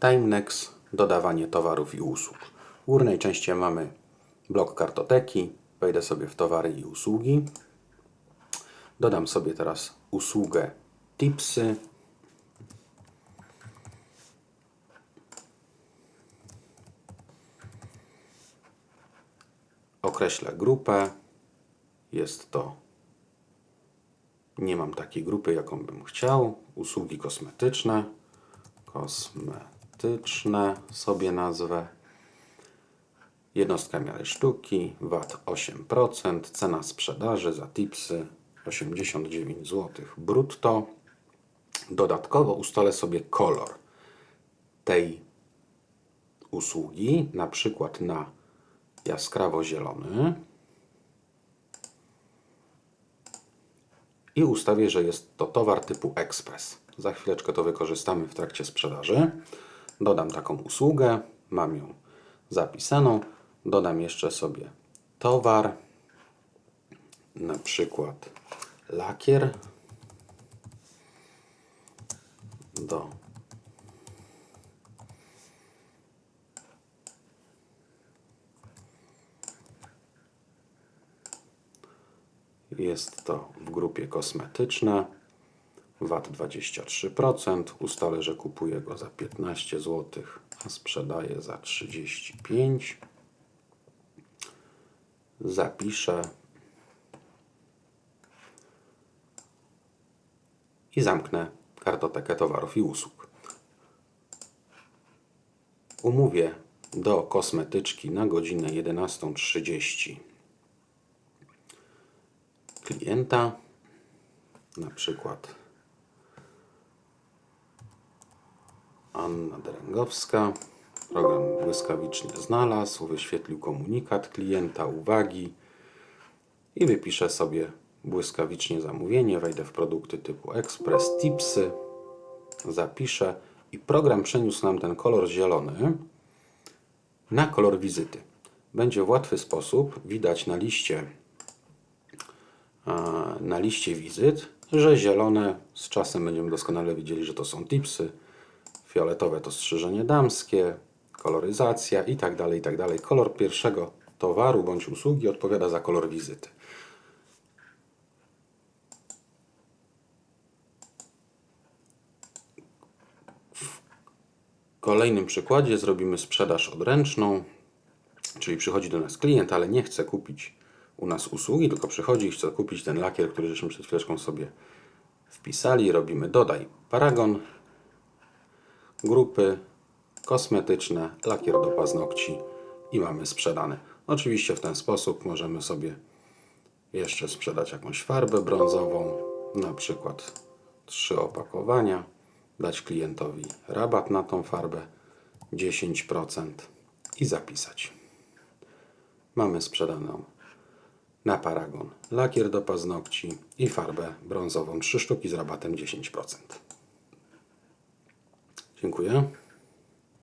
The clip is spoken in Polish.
Timenex, dodawanie towarów i usług. W górnej części mamy blok kartoteki. Wejdę sobie w towary i usługi. Dodam sobie teraz usługę tipsy. Określę grupę. Jest to. Nie mam takiej grupy, jaką bym chciał. Usługi kosmetyczne. Kosmetyczne sobie nazwę. Jednostka miary sztuki, VAT 8%, cena sprzedaży za tipsy 89 zł brutto. Dodatkowo ustalę sobie kolor tej usługi, na przykład na jaskrawo zielony. I ustawię, że jest to towar typu ekspres. Za chwileczkę to wykorzystamy w trakcie sprzedaży. Dodam taką usługę, mam ją zapisaną. Dodam jeszcze sobie towar, na przykład lakier do Jest to w grupie kosmetyczna. VAT 23%. Ustalę, że kupuję go za 15 zł, a sprzedaję za 35. Zapiszę i zamknę kartotekę towarów i usług. Umówię do kosmetyczki na godzinę 11.30 klienta, na przykład Anna Dręgowska. Program błyskawicznie znalazł, wyświetlił komunikat klienta, uwagi i wypiszę sobie błyskawicznie zamówienie. Wejdę w produkty typu Express, Tipsy, zapiszę i program przeniósł nam ten kolor zielony na kolor wizyty. Będzie w łatwy sposób widać na liście na liście wizyt, że zielone z czasem będziemy doskonale widzieli, że to są tipsy, fioletowe to strzyżenie damskie, koloryzacja i tak dalej, i tak dalej. Kolor pierwszego towaru bądź usługi odpowiada za kolor wizyty. W kolejnym przykładzie zrobimy sprzedaż odręczną, czyli przychodzi do nas klient, ale nie chce kupić u nas usługi, tylko przychodzi i chce kupić ten lakier, który żeśmy przed chwileczką sobie wpisali. Robimy dodaj paragon, grupy kosmetyczne, lakier do paznokci i mamy sprzedane. Oczywiście w ten sposób możemy sobie jeszcze sprzedać jakąś farbę brązową, na przykład trzy opakowania, dać klientowi rabat na tą farbę 10% i zapisać. Mamy sprzedaną na paragon, lakier do paznokci i farbę brązową 3 sztuki z rabatem 10%. Dziękuję.